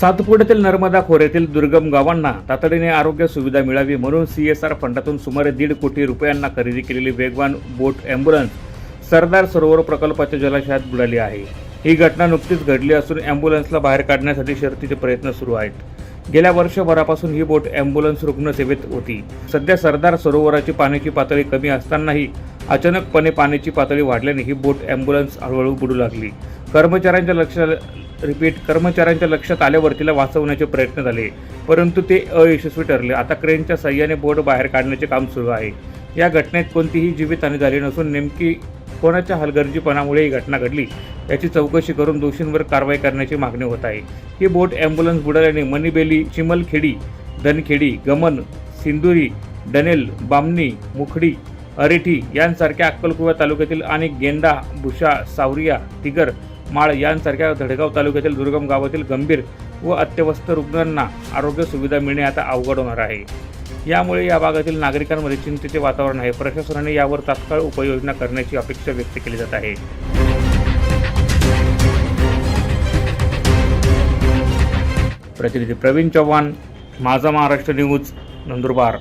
सातपुड्यातील नर्मदा खोऱ्यातील दुर्गम गावांना तातडीने आरोग्य सुविधा मिळावी म्हणून सी एस आर फंडातून सुमारे दीड कोटी रुपयांना खरेदी केलेली वेगवान बोट ॲम्ब्युलन्स सरदार सरोवर प्रकल्पाच्या जलाशयात बुडाली आहे. ही घटना नुकतीच घडली असून ॲम्ब्युलन्सला बाहेर काढण्यासाठी शर्तीचे प्रयत्न सुरू आहेत. गेल्या वर्षभरापासून ही बोट ॲम्ब्युलन्स रुग्णसेवेत होती. सध्या सरदार सरोवराची पाण्याची पातळी कमी असतानाही अचानकपणे पाण्याची पातळी वाढल्याने ही बोट ॲम्ब्युलन्स हळूहळू बुडू लागली. कर्मचाऱ्यांच्या लक्षात रिपीट कर्मचाऱ्यांच्या लक्षात आल्यावर तिला वाचवण्याचे प्रयत्न झाले. परंतु ते अयशस्वी ठरले. आता क्रेनच्या सहाय्याने बोट बाहेर काढण्याचे काम सुरू आहे. या घटनेत कोणतीही जीवितहानी झाली नसून नेमकी कोणाच्या हलगर्जीपणामुळे ही घटना घडली याची चौकशी करून दोषींवर कारवाई करण्याची मागणी होत आहे. ही बोट ॲम्ब्युलन्स बुडाल्याने मणिबेली चिमलखेडी धनखेडी गमन सिंदुरी डनेल बामणी मुखडी अरेठी यांसारख्या अक्कलकुवा तालुक्यातील अनेक गेंदा भुशा सावरिया तिगर माळ यांसारख्या धडगाव तालुक्यातील दुर्गम गावातील गंभीर व अत्यवस्थ रुग्णांना आरोग्य सुविधा मिळणे आता अवघड होणार आहे. यामुळे या भागातील नागरिकांमध्ये चिंतेचे वातावरण आहे. प्रशासनाने यावर तात्काळ उपाययोजना करण्याची अपेक्षा व्यक्त केली जात आहे. प्रतिनिधी प्रवीण चव्हाण माझा महाराष्ट्र न्यूज नंदुरबार.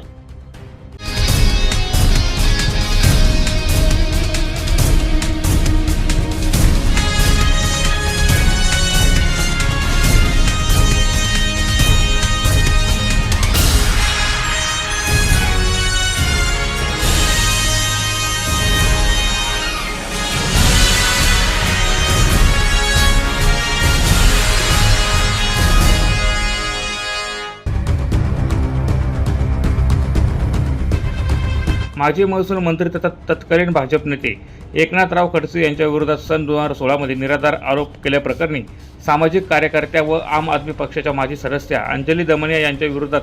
माजी महसूल मंत्री तथा तत्कालीन भाजप नेते एकनाथराव खडसे यांच्या विरोधात सन दोन हजार सोळामध्ये निराधार आरोप केल्याप्रकरणी सामाजिक कार्यकर्त्या व आम आदमी पक्षाच्या माजी सदस्या अंजली दमनिया यांच्या विरोधात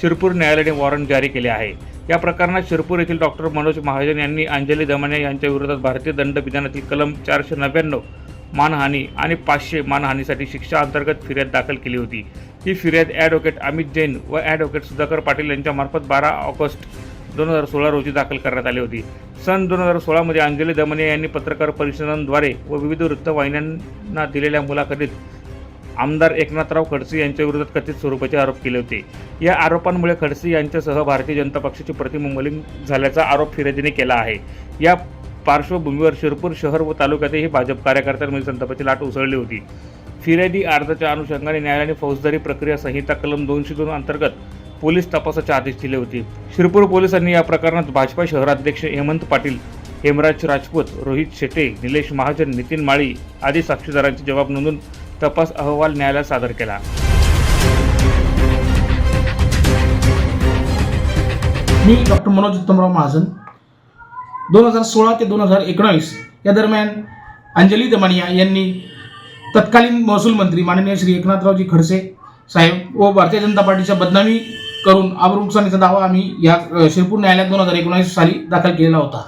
शिरपूर न्यायालयाने वॉरंट जारी केले आहे. या प्रकरणात शिरपूर येथील डॉक्टर मनोज महाजन यांनी अंजली दमनिया यांच्या विरोधात भारतीय दंड विधानातील कलम चारशे नव्याण्णव मानहानी आणि पाचशे मानहानीसाठी शिक्षा अंतर्गत फिर्याद दाखल केली होती. ही फिर्याद ॲडव्होकेट अमित जैन व ॲडव्होकेट सुधाकर पाटील यांच्यामार्फत बारा ऑगस्ट दोन हजार सोळा रोजी दाखल करण्यात आली होती. सन दोन हजार सोळामध्ये अंजली दमने यांनी पत्रकार परिषदांद्वारे व विविध वृत्तवाहिन्यांना दिलेल्या मुलाखतीत आमदार एकनाथराव खडसे यांच्याविरोधात कथित स्वरूपाचे आरोप केले होते. या आरोपांमुळे खडसे यांच्यासह भारतीय जनता पक्षाची प्रतिमा मलिन झाल्याचा आरोप फिर्यादीने केला आहे. या पार्श्वभूमीवर शिरपूर शहर व तालुक्यातही भाजप कार्यकर्त्यांमध्ये म्हणजे संतापाची लाट उसळली होती. फिर्यादी अर्जाच्या अनुषंगाने न्यायालयाने फौजदारी प्रक्रिया संहिता कलम दोनशे दोन अंतर्गत पोलीस तपासाचे आदेश दिले होते. शिरपूर पोलिसांनी या प्रकरणात भाजपा शहराध्यक्ष हेमंत पाटील हेमराज राजपूत रोहित शेटे निलेश महाजन नितीन माळी आदी साक्षीदारांचे जबाब नोंदून तपास अहवाल न्यायालयात सादर केला. मी डॉक्टर मनोज उत्तमराव महाजन. दोन हजार सोळा ते दोन हजार एकोणावीस या दरम्यान अंजली दमानिया यांनी तत्कालीन महसूल मंत्री माननीय श्री एकनाथरावजी खडसे साहेब व भारतीय जनता पार्टीच्या बदनामी करून आबरुनुकसानीचा दावा आम्ही या शिरपूर न्यायालयात दोन हजार एकोणावीस साली दाखल केलेला होता.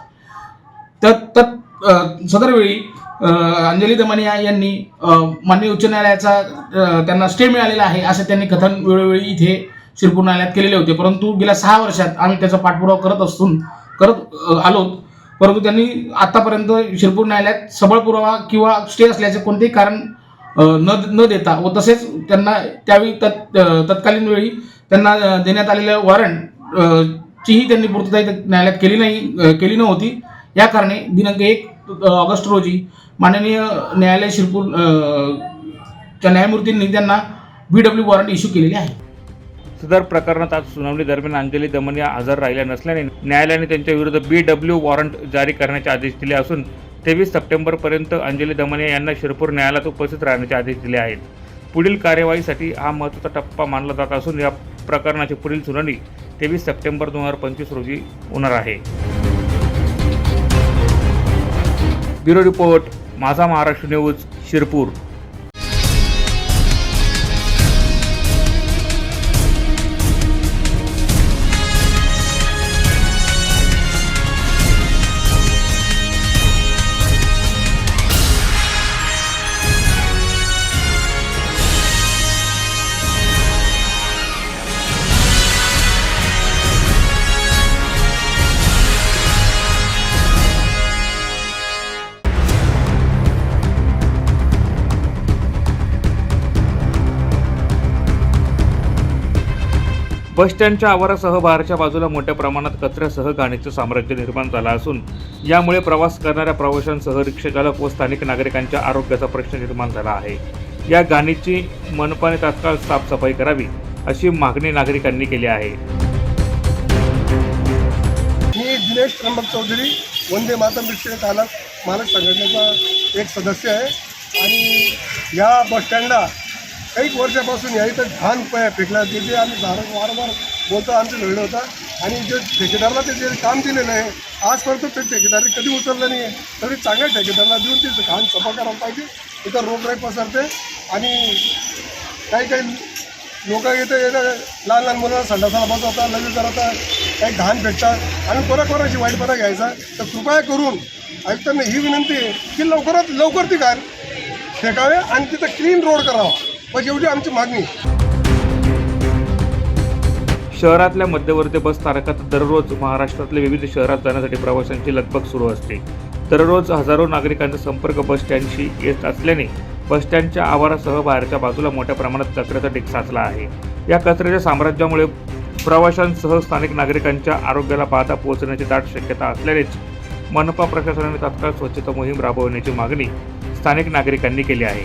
त्यात तत् सदरवेळी अंजली दमानिया यांनी माननीय उच्च न्यायालयाचा त्यांना स्टे मिळालेला आहे असं त्यांनी कथन वेळोवेळी इथे शिरपूर न्यायालयात केलेले होते. परंतु गेल्या सहा वर्षात आम्ही त्याचा पाठपुरावा करत असून करत आलो आलोत. परंतु त्यांनी आतापर्यंत शिरपूर न्यायालयात सबळ पुरावा किंवा स्टे असल्याचे कोणतेही कारण न न देता व तसेच त्यांना त्यावेळी तत् तत्कालीन वेळी त्यांना देण्यात आलेलं वॉरंट चीही त्यांनी पूर्तता न्यायालयात केली नाही केली नव्हती. या कारणे दिनांक एक ऑगस्ट रोजी माननीय न्यायालय शिरपूर च्या न्यायमूर्तींनी त्यांना बी डब्ल्यू वॉरंट इश्यू केलेले आहे. सदर प्रकरणात आज सुनावणी दरम्यान अंजली दमनिया हजर राहिल्या नसल्याने न्यायालयाने त्यांच्या विरुद्ध बी डब्ल्यू वॉरंट जारी करण्याचे आदेश दिले असून तेवीस सप्टेंबरपर्यंत अंजली दमनिया यांना शिरपूर न्यायालयात उपस्थित राहण्याचे आदेश दिले आहेत. पुढील कार्यवाहीसाठी हा महत्त्वाचा टप्पा मानला जात असून या प्रकरणाची पुढील सुनावणी तेवीस सप्टेंबर दोन हजार पंचवीस रोजी होणार आहे. Bureau report Majha Maharashtra news Shirpur. Bus स्टँडच्या आवारासह बाहेरच्या बाजूला मोठ्या प्रमाणात कचऱ्यासह गाण्याचं साम्राज्य निर्माण झालं असून यामुळे प्रवास करणाऱ्या प्रवाशांसह रिक्षाचालक व स्थानिक नागरिकांच्या आरोग्याचा प्रश्न निर्माण झाला आहे. या गाणीची मनपाने तात्काळ साफसफाई करावी अशी मागणी नागरिकांनी केली आहे. मी दिनेश त्र्यंबक चौधरी वंदे मातम रिक्षा चालक मालक संघटनेचा एक सदस्य आहे. आणि या बसस्टँडला काही वर्षापासून या इथं घाण प फेकल्या तिथे आम्ही धारण वारंवार बोलतो आमचं लढलं होतं. आणि जे ठेकेदारला ते जे काम दिलेलं आहे आजपर्यंत ते ठेकेदारी कधी उचललं नाही आहे. तरी चांगल्या ठेकेदारला देऊन ते घाण सफा करायला पाहिजे. इथं रोगराई पसरते. आणि काही काही लोक इथं येतं लहान लहान मुलांना संडासाला बसवतात लगेच करतात काही घाण भेटतात आणि कोणा कोणाची वाईटपणा घ्यायचा तर कृपया करून आयुक्तांना ही विनंती आहे की लवकरात लवकर ती घाण फेकावे आणि तिथं क्लीन रोड करावा. म्हणजे एवढी आमची मागणी. शहरातल्या मध्यवर्ती बस स्थानकात दररोज महाराष्ट्रातल्या विविध शहरात जाण्यासाठी प्रवाशांची लगबग सुरू असते. दररोज हजारो नागरिकांचा संपर्क बस स्टँडशी येत असल्याने बस स्टँडच्या आवारासह बाहेरच्या बाजूला मोठ्या प्रमाणात कचऱ्याचा ढीग साचला आहे. या कचऱ्याच्या साम्राज्यामुळे प्रवाशांसह स्थानिक नागरिकांच्या आरोग्याला बाधा पोहोचण्याची दाट शक्यता असल्यानेच मनपा प्रशासनाने तात्काळ स्वच्छता मोहीम राबवण्याची मागणी स्थानिक नागरिकांनी केली आहे.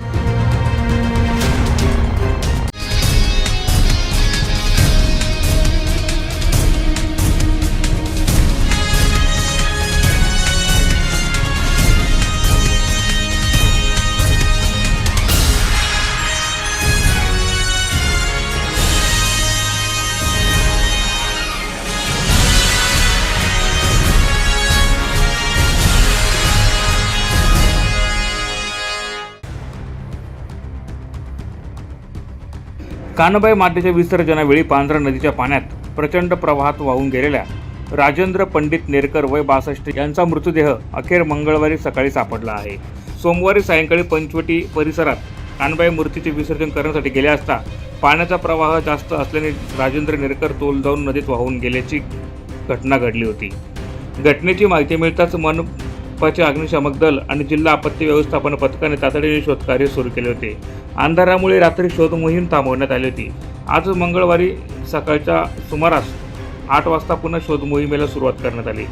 कानबाई मातेच्या विसर्जनावेळी पांझरा नदीच्या पाण्यात प्रचंड प्रवाहात वाहून गेलेल्या राजेंद्र पंडित नेरकर वय बासष्ट यांचा मृतदेह अखेर मंगळवारी सकाळी सापडला आहे. सोमवारी सायंकाळी पंचवटी परिसरात कानबाई मूर्तीचे विसर्जन करण्यासाठी गेले असता पाण्याचा प्रवाह जास्त असल्याने राजेंद्र नेरकर तोल जाऊन नदीत वाहून गेल्याची घटना घडली होती. घटनेची माहिती मिळताच मनपाचे अग्निशामक दल आणि जिल्हा आपत्ती व्यवस्थापन पथकाने तातडीने शोधकार्य सुरू केले होते. अंधारामुळे रात्री शोधमोहीम थांबवण्यात आली होती. आज मंगळवारी सकाळच्या सुमारास आठ वाजता पुन्हा शोधमोहिमेला सुरुवात करण्यात आली.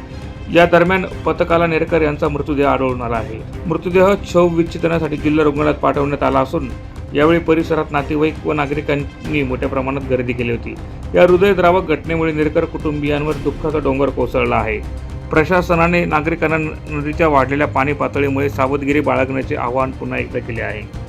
या दरम्यान पथकाला नेरकर यांचा मृतदेह आढळून आला आहे. मृतदेह शव विच्छेदनासाठी जिल्हा रुग्णालयात पाठवण्यात आला असून यावेळी परिसरात नातेवाईक व नागरिकांनी मोठ्या प्रमाणात गर्दी केली होती. या हृदयद्रावक घटनेमुळे नेरकर कुटुंबियांवर दुःखाचा डोंगर कोसळला आहे. प्रशासनाने नागरिकांना नदीच्या वाढलेल्या पाणी पातळीमुळे सावधगिरी बाळगण्याचे आवाहन पुन्हा एकदा केले आहे.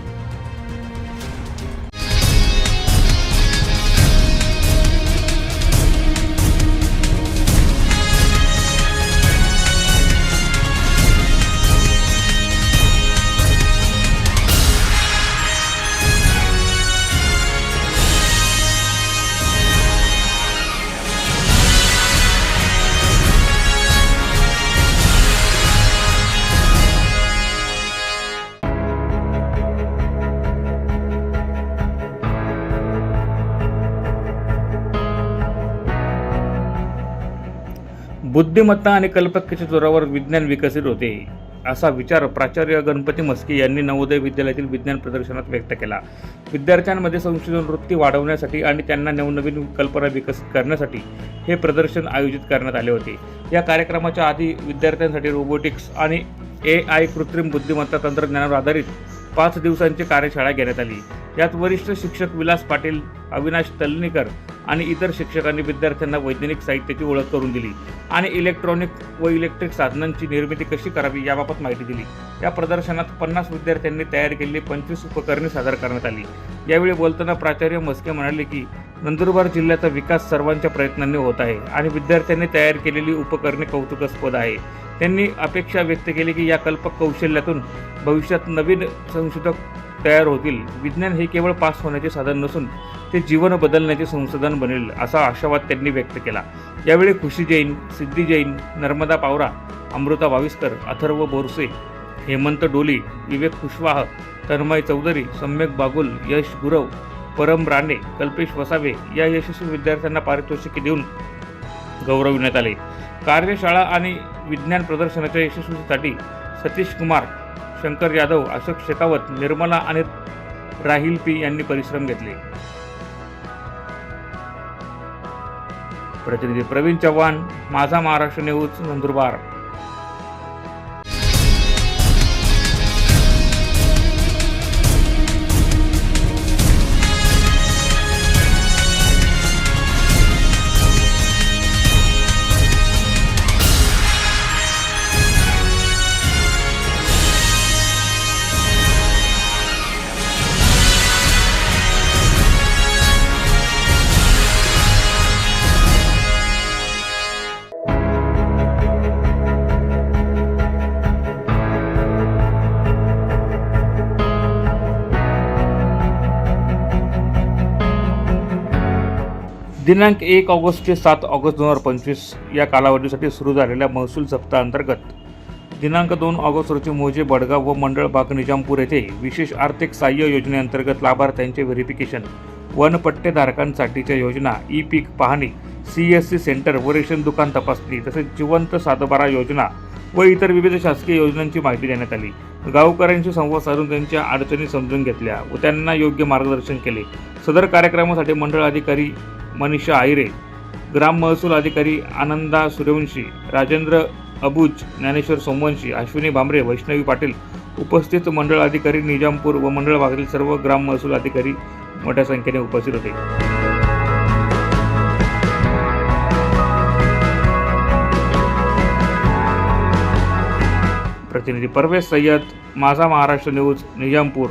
बुद्धिमत्ता आणि कल्पकतेच्या जोरावर विज्ञान विकसित होते असा विचार प्राचार्य गणपती मस्के यांनी नवोदय विद्यालयातील विज्ञान प्रदर्शनात व्यक्त केला. विद्यार्थ्यांमध्ये संशोधन वृत्ती वाढवण्यासाठी आणि त्यांना नवनवीन कल्पना विकसित करण्यासाठी हे प्रदर्शन आयोजित करण्यात आले होते. या कार्यक्रमाच्या आधी विद्यार्थ्यांसाठी रोबोटिक्स आणि ए आय कृत्रिम बुद्धिमत्ता तंत्रज्ञानावर आधारित पाच दिवसांची कार्यशाळा घेण्यात आली. यात वरिष्ठ शिक्षक विलास पाटील अविनाश तल्लीकर आणि इतर शिक्षकांनी विद्यार्थ्यांना वैज्ञानिक साहित्याची ओळख करून दिली आणि इलेक्ट्रॉनिक व इलेक्ट्रिक साधनांची निर्मिती कशी करावी याबाबत माहिती दिली. या प्रदर्शनात पन्नास विद्यार्थ्यांनी तयार केलेली पंचवीस उपकरणे सादर करण्यात आली. यावेळी बोलताना प्राचार्य मस्के म्हणाले की नंदुरबार जिल्ह्याचा विकास सर्वांच्या प्रयत्नांनी होत आहे आणि विद्यार्थ्यांनी तयार केलेली उपकरणे कौतुकास्पद आहे. त्यांनी अपेक्षा व्यक्त केली की या कल्पक कौशल्यातून भविष्यात नवीन संशोधक तयार होतील. विज्ञान हे केवळ पास होण्याचे साधन नसून ते जीवन बदलण्याचे संसाधन बनेल असा आशावाद त्यांनी व्यक्त केला. यावेळी खुशी जैन सिद्धी जैन नर्मदा पावरा अमृता वाविस्कर अथर्व बोरसे हेमंत डोली विवेक कुशवाह तन्मय चौधरी सम्यक बागुल यश गुरव परम राणे कल्पेश वसावे या यशस्वी विद्यार्थ्यांना पारितोषिके देऊन गौरविण्यात आले. कार्यशाळा आणि विज्ञान प्रदर्शनाच्या यशस्वीसाठी सतीश कुमार शंकर यादव अशोक शेकावत निर्मला आणि राहिल पी यांनी परिश्रम घेतले. प्रतिनिधी प्रवीण चव्हाण माझा महाराष्ट्र न्यूज नंदुरबार. दिनांक एक ऑगस्ट ते सात ऑगस्ट दोन हजार पंचवीस या कालावधीसाठी सुरू झालेल्या महसूल सप्ताहांतर्गत दिनांक दोन ऑगस्ट रोजी मोजे बडगाव व मंडळ बाग निजामपूर येथे विशेष आर्थिक सहाय्य योजनेअंतर्गत लाभार्थ्यांचे व्हेरिफिकेशन वनपट्टेधारकांसाठीच्या योजना ई पीक पाहणी सी एस सी सेंटर व रेशन दुकान तपासणी तसेच जिवंत सातबारा योजना व इतर विविध शासकीय योजनांची माहिती देण्यात आली. गावकऱ्यांशी संवाद साधून त्यांच्या अडचणी समजून घेतल्या व त्यांना योग्य मार्गदर्शन केले. सदर कार्यक्रमासाठी मंडळ अधिकारी मनीषा आहिरे ग्राम महसूल अधिकारी आनंदा सूर्यवंशी राजेंद्र अबुज ज्ञानेश्वर सोमवंशी अश्विनी भांबरे वैष्णवी पाटील उपस्थित मंडळ अधिकारी निजामपूर व मंडळ भागातील सर्व ग्राम महसूल अधिकारी मोठ्या संख्येने उपस्थित होते. प्रतिनिधी परवेश सय्यद माझा महाराष्ट्र न्यूज निजामपूर.